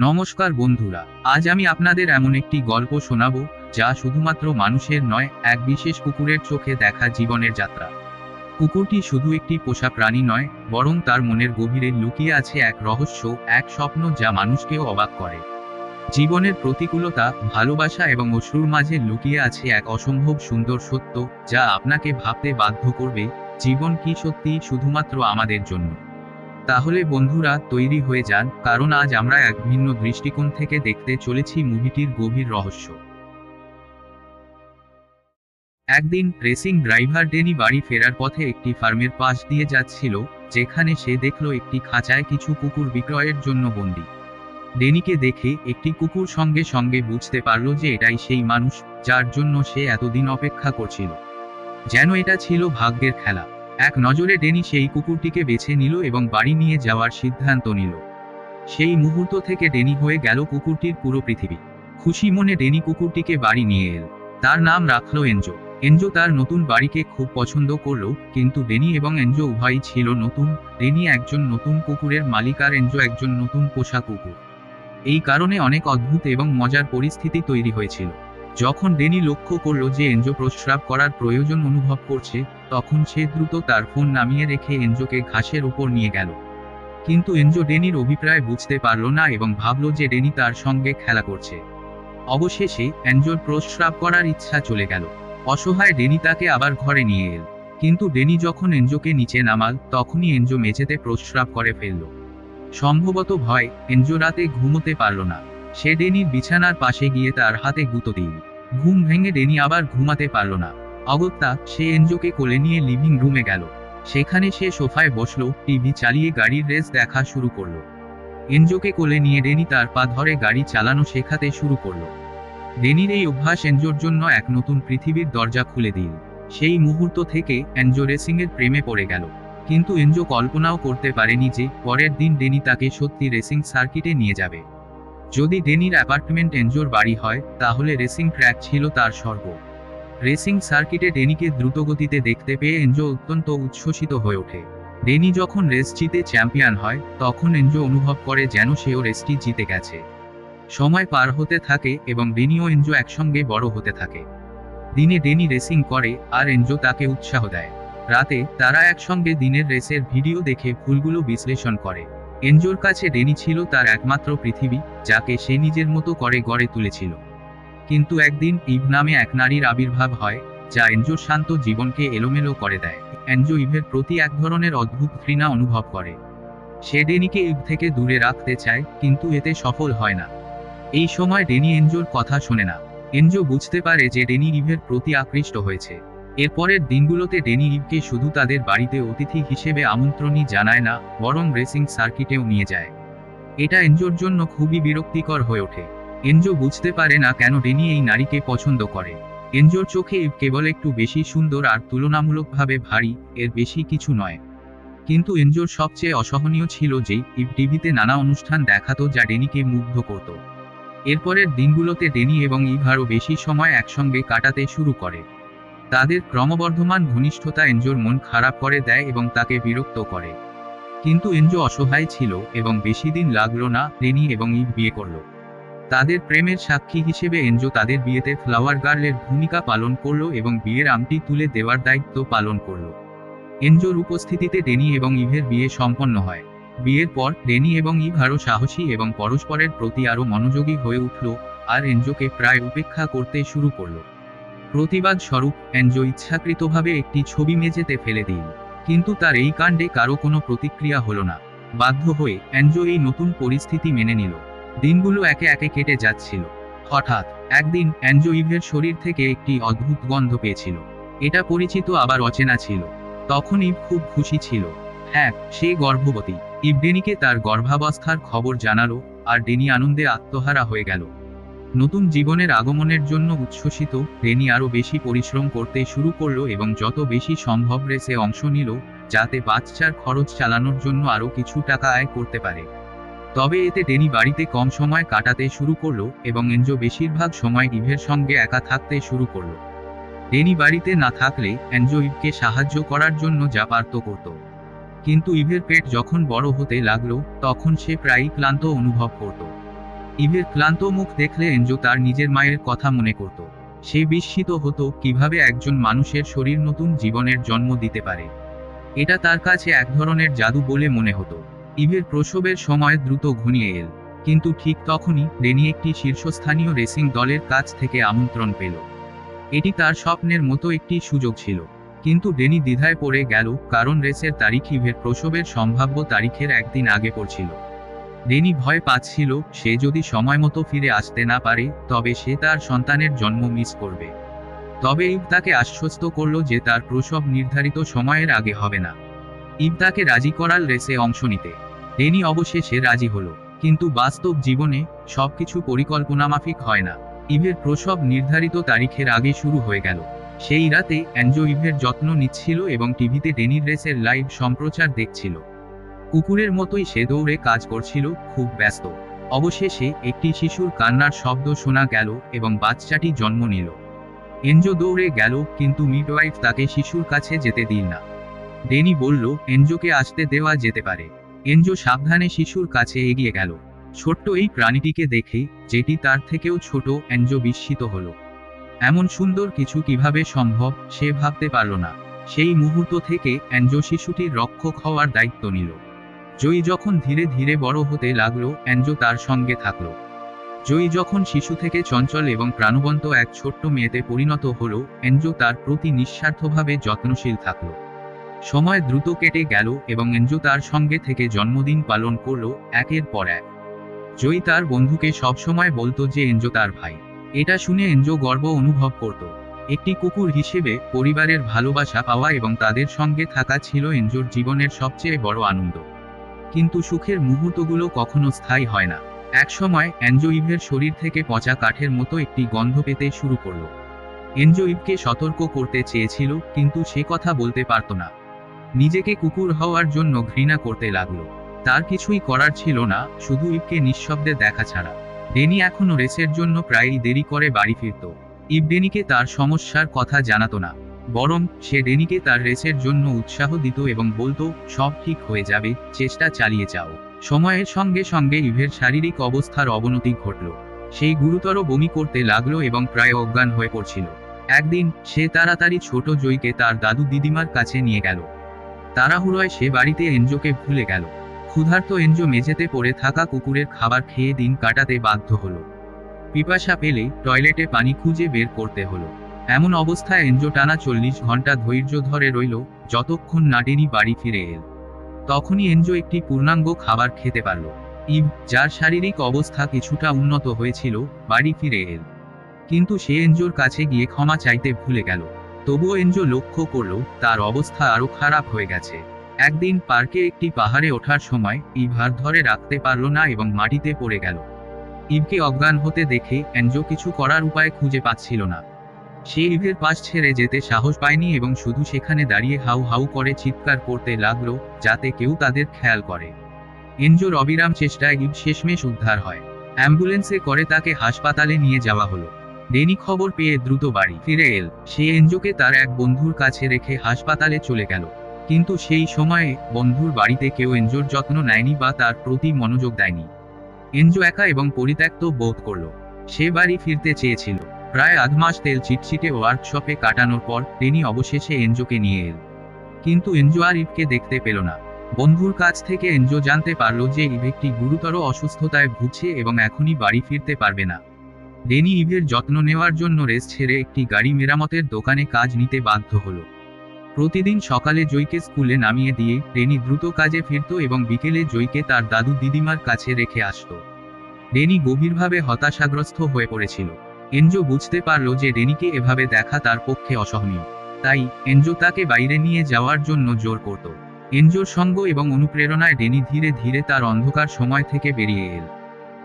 নমস্কার বন্ধুরা, আজ আমি আপনাদের এমন একটি গল্প শোনাবো, যা শুধুমাত্র মানুষের নয়, এক বিশেষ কুকুরের চোখে দেখা জীবনের যাত্রা। কুকুরটি শুধু একটি পোষা প্রাণী নয়, বরং তার মনের গভীরে লুকিয়ে আছে এক রহস্য, এক স্বপ্ন যা মানুষকেও অবাক করে। জীবনের প্রতিকূলতা, ভালোবাসা এবং অশ্রুর মাঝে লুকিয়ে আছে এক অসম্ভব সুন্দর সত্য, যা আপনাকে ভাবতে বাধ্য করবে, জীবন কি সত্যি শুধুমাত্র আমাদের জন্য। তাহলে বন্ধুরা তৈরি হয়ে যান, কারণ আজ আমরা এক ভিন্ন দৃষ্টিকোণ থেকে দেখতে চলেছি মুভিটির গভীর রহস্য। একদিন রেসিং ড্রাইভার ডেনি বাড়ি ফেরার পথে একটি ফার্মের পাশ দিয়ে যাচ্ছিল, যেখানে সে দেখল একটি খাঁচায় কিছু কুকুর বিক্রয়ের জন্য বন্দী। ডেনিকে দেখে একটি কুকুর সঙ্গে সঙ্গে বুঝতে পারল যে এটাই সেই মানুষ, যার জন্য সে এতদিন অপেক্ষা করছিল। যেন এটা ছিল ভাগ্যের খেলা। এক নজরে ডেনি সেই কুকুরটিকে বেছে নিল এবং বাড়ি নিয়ে যাওয়ার সিদ্ধান্ত নিল। সেই মুহূর্ত থেকে ডেনি হয়ে গেল কুকুরটির পুরো পৃথিবী। খুশি মনে ডেনি কুকুরটিকে বাড়ি নিয়ে এল। তার নাম রাখল এনজো। এনজো তার নতুন বাড়িকে খুব পছন্দ করল, কিন্তু ডেনি এবং এনজো উভয়ই ছিল নতুন। ডেনি একজন নতুন কুকুরের মালিক আর এনজো একজন নতুন পোষা কুকুর। এই কারণে অনেক অদ্ভুত এবং মজার পরিস্থিতি তৈরি হয়েছিল। যখন ডেনি লক্ষ্য করল যে এনজো প্রস্রাব করার প্রয়োজন অনুভব করছে তখন সে দ্রুত তার ফোন নামিয়ে রেখে এনজোকে ঘাসের উপর নিয়ে গেল। কিন্তু এনজো ডেনির অভিপ্রায় বুঝতে পারল না এবং ভাবল যে ডেনি তার সঙ্গে খেলা করছে। অবশেষে এনজোর প্রস্রাব করার ইচ্ছা চলে গেল। অসহায় ডেনি তাকে আবার ঘরে নিয়ে এল। কিন্তু ডেনি যখন এনজোকে নিচে নামাল, তখনই এনজো মেঝেতে প্রস্রাব করে ফেলল। সম্ভবত ভয় এনজো রাতে ঘুমোতে পারল না। সে ডেনির বিছানার পাশে গিয়ে তার হাতে গুঁতো দিল। ঘুম ভেঙে ডেনি আবার ঘুমাতে পারল না। অগত্যা সে এনজোকে কোলে নিয়ে লিভিং রুমে গেল। সেখানে সে সোফায় বসল, টিভি চালিয়ে গাড়ির রেস দেখা শুরু করল। এনজোকে কোলে নিয়ে ডেনি তার পা ধরে গাড়ি চালানো শেখাতে শুরু করল। ডেনির এই অভ্যাস এনজোর জন্য এক নতুন পৃথিবীর দরজা খুলে দিল। সেই মুহূর্ত থেকে এনজো রেসিংয়ের প্রেমে পড়ে গেল। কিন্তু এনজো কল্পনাও করতে পারেনি যে পরের দিন ডেনি তাকে সত্যি রেসিং সার্কিটে নিয়ে যাবে। যদি ডেনির অ্যাপার্টমেন্ট এনজোর বাড়ি হয়, তাহলে রেসিং ট্র্যাক ছিল তার স্বর্গ। রেসিং সার্কিটে ডেনিকে দ্রুতগতিতে দেখতে পেয়ে এনজো অত্যন্ত উচ্ছ্বসিত হয়ে ওঠে। ডেনি যখন রেস জিতে চ্যাম্পিয়ন হয়, তখন এনজো অনুভব করে যেন সেও রেসটি জিতে গেছে। সময় পার হতে থাকে এবং ডেনি ও এনজো একসঙ্গে বড় হতে থাকে। দিনে ডেনি রেসিং করে আর এনজো তাকে উৎসাহ দেয়। রাতে তারা একসঙ্গে দিনের রেসের ভিডিও দেখে ভুলগুলো বিশ্লেষণ করে। এনজোর কাছে ডেনি ছিল তার একমাত্র পৃথিবী, যাকে সে নিজের মতো করে গড়ে তুলেছিল। কিন্তু একদিন ইভ নামে এক নারীর আবির্ভাব হয়, যা এনজোর শান্ত জীবনকে এলোমেলো করে দেয়। এনজো ইভের প্রতি এক ধরনের অদ্ভুত ঘৃণা অনুভব করে। সে ডেনিকে ইভ থেকে দূরে রাখতে চায়, কিন্তু এতে সফল হয় না। এই সময় ডেনি এনজোর কথা শোনে না। এনজো বুঝতে পারে যে ডেনি ইভের প্রতি আকৃষ্ট হয়েছে। এরপরের দিনগুলোতে ডেনি ইভকে শুধু তাদের বাড়িতে অতিথি হিসেবে আমন্ত্রণই জানায় না, বরং রেসিং সার্কিটেও নিয়ে যায়। এটা এনজোর জন্য খুবই বিরক্তিকর হয়ে ওঠে। এনজো বুঝতে পারে না কেন ডেনি এই নারীকে পছন্দ করে। এনজোর চোখে ইভ কেবল একটু বেশি সুন্দর আর তুলনামূলকভাবে ভারী, এর বেশি কিছু নয়। কিন্তু এনজোর সবচেয়ে অসহনীয় ছিল যে ইভ টিভিতে নানা অনুষ্ঠান দেখাতো যা ডেনিকে মুগ্ধ করত। এরপরের দিনগুলোতে ডেনি এবং ইভ আরও বেশি সময় একসঙ্গে কাটাতে শুরু করে। তাদের ক্রমবর্ধমান ঘনিষ্ঠতা এনজোর মন খারাপ করে দেয় এবং তাকে বিরক্ত করে। কিন্তু এনজো অসহায় ছিল এবং বেশি দিন লাগল না ডেনি এবং ইভ বিয়ে করল। তাদের প্রেমের সাক্ষী হিসেবে এনজো তাদের বিয়েতে ফ্লাওয়ার গার্লের ভূমিকা পালন করল এবং বিয়ের আমটি তুলে দেওয়ার দায়িত্ব পালন করল। এনজোর উপস্থিতিতে ডেনি এবং ইভের বিয়ে সম্পন্ন হয়। বিয়ের পর, ডেনি এবং ইভ আরও সাহসী এবং পরস্পরের প্রতি আরও মনোযোগী হয়ে উঠল আর এনজোকে প্রায় উপেক্ষা করতে শুরু করল। প্রতিবাদ স্বরূপ, এনজো ইচ্ছাকৃতভাবে একটি ছবি মেঝেতে ফেলে দিল। কিন্তু তার এই কাণ্ডে কারও কোনো প্রতিক্রিয়া হলো না। বাধ্য হয়ে, এনজো এই নতুন পরিস্থিতি মেনে নিল। দিনগুলো একে একে কেটে যাচ্ছিল। হঠাৎ একদিন অ্যাঞ্জো ইভের শরীর থেকে একটি অদ্ভুত গন্ধ পেয়েছিল। এটা পরিচিত আবার অচেনা ছিল। তখন ইভ খুব খুশি ছিল। হ্যাঁ সে গর্ভবতী। ইভ ডেনিকে তার গর্ভাবস্থার খবর জানালো আর ডেনি আনন্দে আত্মহারা হয়ে গেল। নতুন জীবনের আগমনের জন্য উচ্ছ্বসিত, ডেনি আরও বেশি পরিশ্রম করতে শুরু করল এবং যত বেশি সম্ভব রেসে অংশ নিল, যাতে বাচ্চার খরচ চালানোর জন্য আরও কিছু টাকা আয় করতে পারে। তবে এতে ডেনি বাড়িতে কম সময় কাটাতে শুরু করল এবং এনজো বেশিরভাগ সময় ইভের সঙ্গে একা থাকতে শুরু করল। ডেনি বাড়িতে না থাকলে এনজো ইভকে সাহায্য করার জন্য যা পারত করত। কিন্তু ইভের পেট যখন বড় হতে লাগল, তখন সে প্রায়ই ক্লান্ত অনুভব করত। ইভের ক্লান্ত মুখ দেখলে এনজো তার নিজের মায়ের কথা মনে করত। সে বিস্মিত হতো কীভাবে একজন মানুষের শরীর নতুন জীবনের জন্ম দিতে পারে। এটা তার কাছে এক ধরনের জাদু বলে মনে হতো। ইভের প্রসবের সময় দ্রুত ঘনিয়ে এল, কিন্তু ঠিক তখনই ডেনি একটি শীর্ষস্থানীয় রেসিং দলের কাছ থেকে আমন্ত্রণ পেল। এটি তার স্বপ্নের মতো একটি সুযোগ ছিল, কিন্তু ডেনি দ্বিধায় পড়ে গেল কারণ রেসের তারিখ ইভের প্রসবের সম্ভাব্য তারিখের একদিন আগে পড়ছিল। ডেনি ভয় পাচ্ছিল, সে যদি সময় মতো ফিরে আসতে না পারে, তবে সে তার সন্তানের জন্ম মিস করবে। তবে ইব তাকে আশ্বস্ত করল যে তার প্রসব নির্ধারিত সময়ের আগে হবে না। ইব তাকে রাজি করাল রেসে অংশ নিতে। ডেনি অবশেষে রাজি হলো, কিন্তু বাস্তব জীবনে সবকিছু পরিকল্পনামাফিক হয় না। ইভের প্রসব নির্ধারিত তারিখের আগে শুরু হয়ে গেল। সেই রাতে অ্যাঞ্জো ইভের যত্ন নিচ্ছিল এবং টিভিতে ডেনির রেসের লাইভ সম্প্রচার দেখছিল। কুকুরের মতোই সে দৌড়ে কাজ করছিল, খুব ব্যস্ত। অবশেষে একটি শিশুর কান্নার শব্দ শোনা গেল এবং বাচ্চাটি জন্ম নিল। এনজো দৌড়ে গেল, কিন্তু মিডওয়াইফ তাকে শিশুর কাছে যেতে দিল না। ডেনি বলল এনজোকে আসতে দেওয়া যেতে পারে। এনজো সাবধানে শিশুর কাছে এগিয়ে গেল। ছোট্ট এই প্রাণীটিকে দেখে, যেটি তার থেকেও ছোট এনজো বিস্মিত হল। এমন সুন্দর কিছু কীভাবে সম্ভব, সে ভাবতে পারল না। সেই মুহূর্ত থেকে অ্যাঞ্জো শিশুটির রক্ষক হওয়ার দায়িত্ব নিল। জয়ী যখন ধীরে ধীরে বড় হতে লাগল, অ্যাঞ্জো তার সঙ্গে থাকল। জয়ী যখন শিশু থেকে চঞ্চল এবং প্রাণবন্ত এক ছোট্ট মেয়েতে পরিণত হল এনজো তার প্রতি নিঃস্বার্থভাবে যত্নশীল থাকল। সময় দ্রুত কেটে গেল এবং এনজো তার সঙ্গে থেকে জন্মদিন পালন করল একের পর এক। জয়ী তার বন্ধুকে সবসময় বলতো যে এঞ্জো তার ভাই। এটা শুনে এঞ্জো গর্ব অনুভব করত। একটি কুকুর হিসেবে পরিবারের ভালোবাসা পাওয়া এবং তাদের সঙ্গে থাকা ছিল এঞ্জোর জীবনের সবচেয়ে বড় আনন্দ। কিন্তু সুখের মুহূর্তগুলো কখনো স্থায়ী হয় না। একসময় এনজো ইভের শরীর থেকে পচা কাঠের মতো একটি গন্ধ পেতে শুরু করল। এনজো ইভকে সতর্ক করতে চেয়েছিল, কিন্তু সে কথা বলতে পারত না। নিজেকে কুকুর হওয়ার জন্য ঘৃণা করতে লাগল। তার কিছুই করার ছিল না, শুধু ইভকে নিঃশব্দে দেখা ছাড়া। ডেনি এখনও রেসের জন্য প্রায়ই দেরি করে বাড়ি ফিরত। ইভ ডেনিকে তার সমস্যার কথা জানাতো না, বরং সে ডেনিকে তার রেসের জন্য উৎসাহ দিত এবং বলতো, সব ঠিক হয়ে যাবে, চেষ্টা চালিয়ে যাও। সময়ের সঙ্গে সঙ্গে ইভের শারীরিক অবস্থার অবনতি ঘটল। সেই গুরুতর বমি করতে লাগল এবং প্রায় অজ্ঞান হয়ে পড়ছিল। একদিন সে তাড়াতাড়ি ছোট জয়কে তার দাদু দিদিমার কাছে নিয়ে গেল। তাড়াহুড়োয় সে বাড়িতে এনজোকে ভুলে গেল। ক্ষুধার্ত এনজো মেঝেতে পড়ে থাকা কুকুরের খাবার খেয়ে দিন কাটাতে বাধ্য হলো। পিপাসা পেলে টয়লেটে পানি খুঁজে বের করতে হলো। এমন অবস্থায় এনজো টানা চল্লিশ ঘণ্টা ধৈর্য ধরে রইল, যতক্ষণ নাটেনি বাড়ি ফিরে এল। তখনই এনজো একটি পূর্ণাঙ্গ খাবার খেতে পারল। ইব, যার শারীরিক অবস্থা কিছুটা উন্নত হয়েছিল, বাড়ি ফিরে এল। কিন্তু সে এনজোর কাছে গিয়ে ক্ষমা চাইতে ভুলে গেল। তবুও এনজো লক্ষ্য করল, তার অবস্থা আরও খারাপ হয়ে গেছে। একদিন পার্কে একটি পাহাড়ে ওঠার সময় ইভ হাত ধরে রাখতে পারল না এবং মাটিতে পড়ে গেল। ইভকে অজ্ঞান হতে দেখে এনজো কিছু করার উপায় খুঁজে পাচ্ছিল না। সে ইভের পাশ ছেড়ে যেতে সাহস পায়নি এবং শুধু সেখানে দাঁড়িয়ে হাউ হাউ করে চিৎকার করতে লাগল, যাতে কেউ তাদের খেয়াল করে। এনজোর অবিরাম চেষ্টায় ইভ শেষমেশ উদ্ধার হয়। অ্যাম্বুলেন্সে করে তাকে হাসপাতালে নিয়ে যাওয়া হলো। ডেনি খবর পেয়ে দ্রুত বাড়ি ফিরে এল। সে এনজোকে তার এক বন্ধুর কাছে রেখে হাসপাতালে চলে গেল। কিন্তু সেই সময়ে বন্ধুর বাড়িতে কেউ এনজোর যত্ন নেয়নি বা তার প্রতি মনোযোগ দেয়নি। এনজো একা এবং পরিত্যক্ত বোধ করল। সে বাড়ি ফিরতে চেয়েছিল। প্রায় আধ মাস তেল চিটচিটে ওয়ার্কশপে কাটানোর পর ডেনি অবশেষে এনজোকে নিয়ে এল। কিন্তু এনজো আর ইভকে দেখতে পেল না। বন্ধুর কাছ থেকে এনজো জানতে পারল যে ইভ একটি গুরুতর অসুস্থতায় ভুগছে এবং এখনই বাড়ি ফিরতে পারবে না। ডেনি ইভের যত্ন নেওয়ার জন্য রেস ছেড়ে একটি গাড়ি মেরামতের দোকানে কাজ নিতে বাধ্য হলো। প্রতিদিন সকালে জয়কে স্কুলে নামিয়ে দিয়ে ডেনি দ্রুত কাজে ফিরত এবং বিকেলে জয়কে তার দাদু দিদিমার কাছে রেখে আসত। ডেনি গভীরভাবে হতাশাগ্রস্ত হয়ে পড়েছিল। এনজো বুঝতে পারল যে ডেনিকে এভাবে দেখা তার পক্ষে অসহনীয়। তাই এনজো তাকে বাইরে নিয়ে যাওয়ার জন্য জোর করত। এনজোর সঙ্গ এবং অনুপ্রেরণায় ডেনি ধীরে ধীরে তার অন্ধকার সময় থেকে বেরিয়ে এল।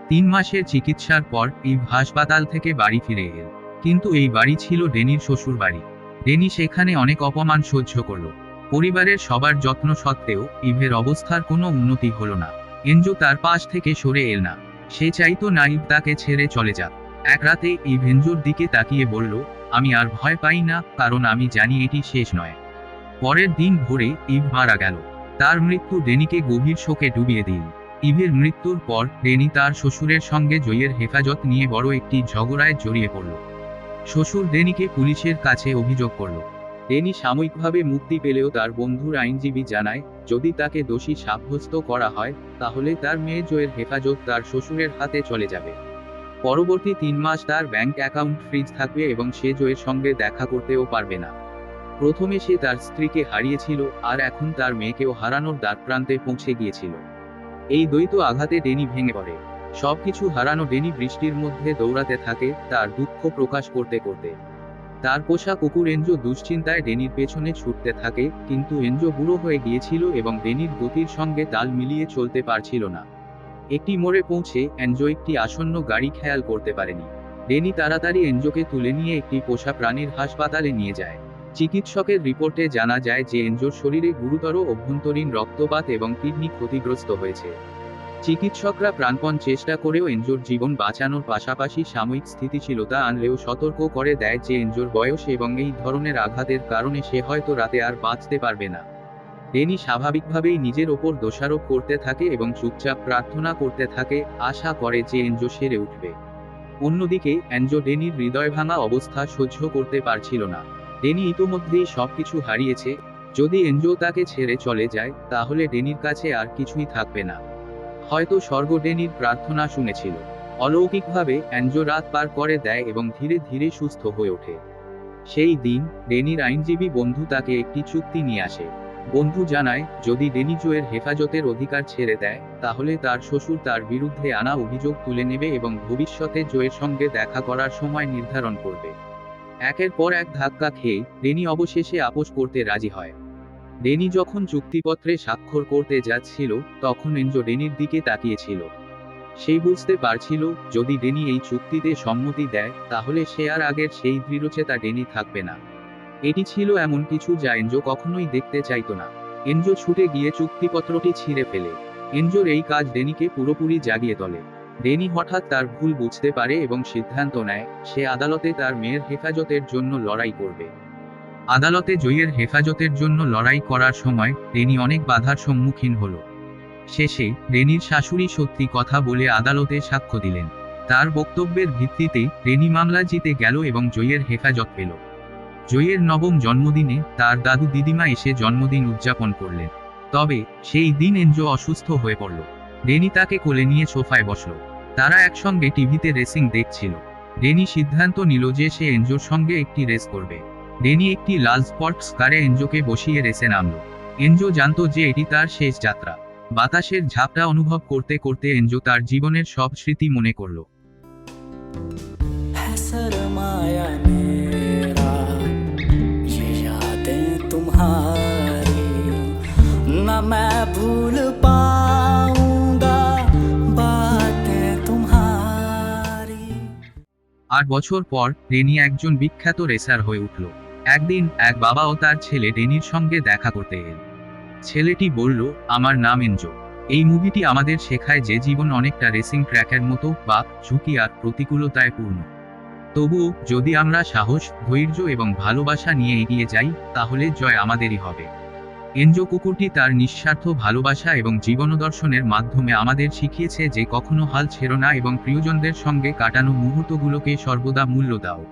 তিন মাসের চিকিৎসার পর ইভ হাসপাতাল থেকে বাড়ি ফিরে এল। কিন্তু এই বাড়ি ছিল ডেনির শ্বশুর বাড়ি। ডেনি সেখানে অনেক অপমান সহ্য করল। পরিবারের সবার যত্ন সত্ত্বেও ইভের অবস্থার কোনো উন্নতি হলো না। এনজো তার পাশ থেকে সরে এল না। সে চাইতো না ইভ তাকে ছেড়ে চলে যাক। এক রাতে ইভ এনজোর দিকে তাকিয়ে বলল, আমি আর ভয় পাই না, কারণ আমি জানি এটি শেষ নয়। পরের দিন ভোরে ইভ মারা গেল। তার মৃত্যু ডেনিকে গভীর শোকে ডুবিয়ে দিল। ইভের মৃত্যুর পর ডেনি তার শ্বশুরের সঙ্গে জয়ের হেফাজত নিয়ে বড় একটি ঝগড়ায় জড়িয়ে পড়ল। শ্বশুর ডেনিকে পুলিশের কাছে অভিযোগ করল। ডেনি সাময়িকভাবে মুক্তি পেলেও তার বন্ধুর আইনজীবী জানায়, যদি তাকে দোষী সাব্যস্ত করা হয়, তাহলে তার মেয়ে জয়ের হেফাজত তার শ্বশুরের হাতে চলে যাবে। পরবর্তী তিন মাস তার ব্যাংক অ্যাকাউন্ট ফ্রিজ থাকবে এবং সে জয়ের সঙ্গে দেখা করতেও পারবে না। প্রথমে সে তার স্ত্রীকে হারিয়েছিল, আর এখন তার মেয়েকেও হারানোর দ্বারপ্রান্তে পৌঁছে গিয়েছিল। এই দ্বৈত আঘাতে ডেনি ভেঙে পড়ে। সবকিছু হারানো ডেনি বৃষ্টির মধ্যে দৌড়াতে থাকে, তার দুঃখ প্রকাশ করতে করতে। তার পোষা কুকুর এনজো দুশ্চিন্তায় ডেনির পেছনে ছুটতে থাকে, কিন্তু এনজো বুড়ো হয়ে গিয়েছিল এবং ডেনির গতির সঙ্গে তাল মিলিয়ে চলতে পারছিল না। একটি মোড়ে পৌঁছে এনজো একটি আসন্ন গাড়ি খেয়াল করতে পারেনি। ডেনি তাড়াতাড়ি এনজোকে তুলে নিয়ে একটি পোষা প্রাণীর হাসপাতালে নিয়ে যায়। চিকিৎসকের রিপোর্টে জানা যায় যে এনজোর শরীরে গুরুতর অভ্যন্তরীণ রক্তপাত এবং কিডনি ক্ষতিগ্রস্ত হয়েছে। চিকিৎসকরা প্রাণপণ চেষ্টা করেও এনজোর জীবন বাঁচানোর পাশাপাশি সাময়িক স্থিতিশীলতা আনলেও সতর্ক করে দেয় যে এনজোর বয়স এবং এই ধরনের আঘাতের কারণে সে হয়তো রাতে আর বাঁচতে পারবে না। ডেনি স্বাভাবিকভাবেই নিজের ওপর দোষারোপ করতে থাকে এবং চুপচাপ প্রার্থনা করতে থাকে, আশা করে যে এনজো সেরে উঠবে। অন্যদিকে অ্যানজো ডেনির হৃদয় ভাঙা অবস্থা সহ্য করতে পারছিল না। ডেনি ইতোমধ্যেই সবকিছু হারিয়েছে। যদি এনজো তাকে ছেড়ে চলে যায়, তাহলে ডেনির কাছে আর কিছুই থাকবে না। হয়তো স্বর্গ ডেনির প্রার্থনা শুনেছিল। অলৌকিকভাবে অ্যানজো রাত পার করে দেয় এবং ধীরে ধীরে সুস্থ হয়ে ওঠে। সেই দিন, ডেনির আইনজীবী বন্ধু তাকে একটি চুক্তি নিয়ে আসে। বন্ধু জানায়, যদি ডেনি জোয়ের হেফাজতের অধিকার ছেড়ে দেয়, তাহলে তার শ্বশুর তার বিরুদ্ধে আনা অভিযোগ তুলে নেবে এবং ভবিষ্যতে জোয়ের সঙ্গে দেখা করার সময় নির্ধারণ করবে। একের পর এক ধাক্কা খেয়ে ডেনি অবশেষে আপোষ করতে রাজি হয়। ডেনি যখন চুক্তিপত্রে স্বাক্ষর করতে যাচ্ছিল, তখন এনজো ডেনির দিকে তাকিয়েছিল। সেই বুঝতে পারছিল, যদি ডেনি এই চুক্তিতে সম্মতি দেয়, তাহলে সে আর আগের সেই দৃঢ়চেতা ডেনি থাকবে না। এটি ছিল এমন কিছু যা এনজো কখনোই দেখতে চাইতো না। এনজো ছুটে গিয়ে চুক্তিপত্রটি ছিঁড়ে ফেলে। এনজোর এই কাজ ডেনিকে পুরোপুরি জাগিয়ে তোলে। ডেনি হঠাৎ তার ভুল বুঝতে পারে এবং সিদ্ধান্ত নেয়, সে আদালতে তার মেয়ের হেফাজতের জন্য লড়াই করবে। আদালতে জয়ের হেফাজতের জন্য লড়াই করার সময় ডেনি অনেক বাধার সম্মুখীন হল। শেষে ডেনির শাশুড়ি সত্যি কথা বলে আদালতে সাক্ষ্য দিলেন। তার বক্তব্যের ভিত্তিতে ডেনি মামলা জিতে গেল এবং জয়ের হেফাজত পেল। জয়ের নবম জন্মদিনে তার দাদু দিদিমা এসে জন্মদিন উদযাপন করলেন। তবে সেই দিন এনজো অসুস্থ হয়ে পড়ল। ডেনি তাকে কোলে নিয়ে সোফায় বসল তারা একসঙ্গে টিভিতে রেসিং দেখছিল ডেনি সিদ্ধান্ত নিল যে সে এনজোর সঙ্গে একটি রেস করবে ডেনি একটি লাল স্পটস কারে এনজোকে বসিয়ে রেসে নামল এনজো জানতো যে এটি তার শেষ যাত্রা বাতাসের ঝাপটা অনুভব করতে করতে এনজো তার জীবনের সব স্মৃতি মনে করল है सरमाया मेरा ये यादें तुम्हारी न मैं भूल पाऊंगा আট বছর পর ডেনি একজন বিখ্যাত রেসার হয়ে উঠল। একদিন, এক বাবা ও তার ছেলে ডেনির সঙ্গে দেখা করতে এল। ছেলেটি বলল, আমার নাম এনজো। এই মুভিটি আমাদের শেখায় যে জীবন অনেকটা রেসিং ট্র্যাকের মতো বা ঝুঁকি আর প্রতিকূলতায় পূর্ণ। তবুও যদি আমরা সাহস, ধৈর্য এবং ভালোবাসা নিয়ে এগিয়ে যাই, তাহলে জয় আমাদেরই হবে। এনজো কুকুরটি তার নিঃস্বার্থ ভালোবাসা এবং জীবনদর্শনের মাধ্যমে আমাদের শিখিয়েছে যে কখনো হাল ছেড়ো না এবং প্রিয়জনদের সঙ্গে কাটানো মুহূর্তগুলোকে সর্বদা মূল্য দাও।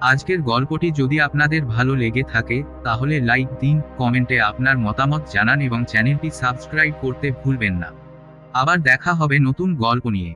আজকের গল্পটি যদি আপনাদের ভালো লেগে থাকে, তাহলে লাইক দিন, কমেন্টে আপনার মতামত জানান এবং চ্যানেলটি সাবস্ক্রাইব করতে ভুলবেন না। আবার দেখা হবে নতুন গল্প নিয়ে।